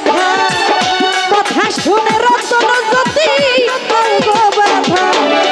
বাধা কথা শুনে রতন জ্যোতি অঙ্গ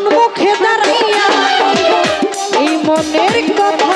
কোন মুখে দাঁড়াইয়া এই মনের কথা